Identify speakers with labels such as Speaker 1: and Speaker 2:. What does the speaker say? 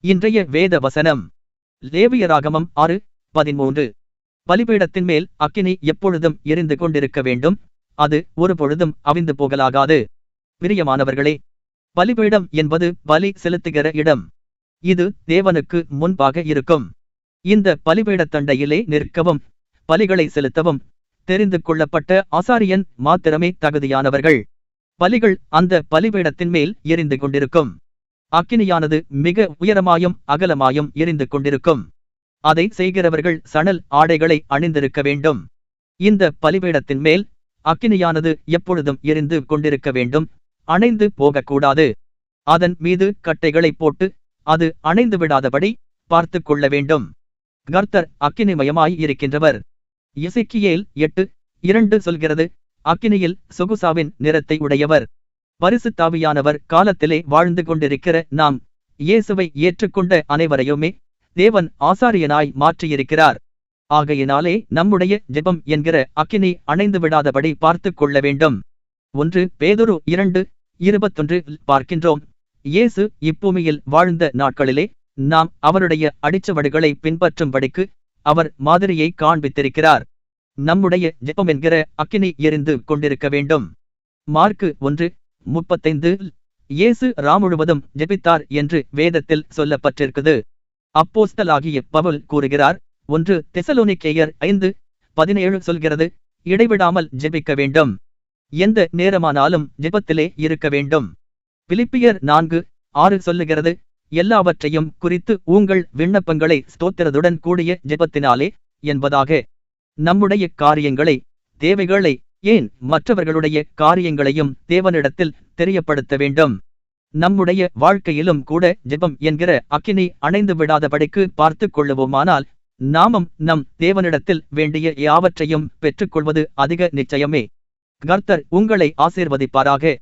Speaker 1: இன்றைய வேத வசனம். லேவியராகமம் ஆறு பதிமூன்று. பலிபீடத்தின் மேல் அக்கினி எப்பொழுதும் எரிந்து கொண்டிருக்க வேண்டும். அது ஒரு பொழுதும் அவிந்து போகலாகாது. பிரியமானவர்களே பலிபீடம் என்பது பலி செலுத்துகிற இடம். இது தேவனுக்கு முன்பாக இருக்கும். இந்த பலிபீடத் தண்டையிலே நிற்கவும் பலிகளை செலுத்தவும் தெரிந்து கொள்ளப்பட்ட ஆசாரியன் மாத்திரமே தகுதியானவர்கள். பலிகள் அந்த பலிபீடத்தின் மேல் எரிந்து கொண்டிருக்கும். அக்கினியானது மிக உயரமாயும் அகலமாயும் எரிந்து கொண்டிருக்கும். அதை செய்கிறவர்கள் சணல் ஆடைகளை அணிந்திருக்க வேண்டும். இந்த பலிபீடத்தின் மேல் அக்கினியானது எப்பொழுதும் எரிந்து கொண்டிருக்க வேண்டும். அணைந்து போகக்கூடாது. அதன் மீது கட்டைகளை போட்டு அது அணைந்து விடாதபடி பார்த்து கொள்ள வேண்டும். கர்த்தர் அக்கினிமயமாய் இருக்கின்றவர். இசைக்கியேல் எட்டு இரண்டு சொல்கிறது அக்கினியில் சொகுசாவின் நிறத்தை உடையவர். பரிசுத்தாவியானவர் காலத்திலே வாழ்ந்து கொண்டிருக்கிற நாம் இயேசுவை ஏற்றுக்கொண்ட அனைவரையுமே தேவன் ஆசாரியனாய் மாற்றியிருக்கிறார். ஆகையினாலே நம்முடைய ஜெபம் என்கிற அக்கினி அணைந்து விடாதபடி பார்த்து கொள்ள வேண்டும். ஒன்று பேதுரு இரண்டு இருபத்தொன்று பார்க்கின்றோம். இயேசு இப்பூமியில் வாழ்ந்த நாட்களிலே நாம் அவருடைய அடிச்சவடுகளை பின்பற்றும்படிக்கு அவர் மாதிரியை காண்பித்திருக்கிறார். நம்முடைய ஜெபம் என்கிற அக்கினி எரிந்து கொண்டிருக்க வேண்டும். மார்க்கு ஒன்று முப்பத்தைந்து இயேசு ராமுழுவதும் ஜெபித்தார் என்று வேதத்தில் சொல்லப்பட்டிருக்குது. அப்போஸ்தலாகிய பவுல் கூறுகிறார் ஒன்று தெசலோனிக்கேயர் ஐந்து பதினேழு சொல்கிறது இடைவிடாமல் ஜெபிக்க வேண்டும். எந்த நேரமானாலும் ஜெபத்திலே இருக்க வேண்டும். பிலிப்பியர் நான்கு ஆறு சொல்லுகிறது எல்லாவற்றையும் குறித்து உங்கள் விண்ணப்பங்களை ஸ்தோத்திரதுடன் கூடிய ஜெபத்தினாலே என்பதாக. நம்முடைய காரியங்களை தேவைகளை ஏன் மற்றவர்களுடைய காரியங்களையும் தேவனிடத்தில் தெரியப்படுத்த வேண்டும்? நம்முடைய வாழ்க்கையிலும் கூட ஜெபம் என்கிற அக்கினி அணைந்து விடாதபடிக்கு பார்த்து கொள்ளுவோமானால் நாமும் நம் தேவனிடத்தில் வேண்டிய யாவற்றையும் பெற்றுக்கொள்வது அதிக நிச்சயமே. கர்த்தர் உங்களை ஆசீர்வதிப்பாராக.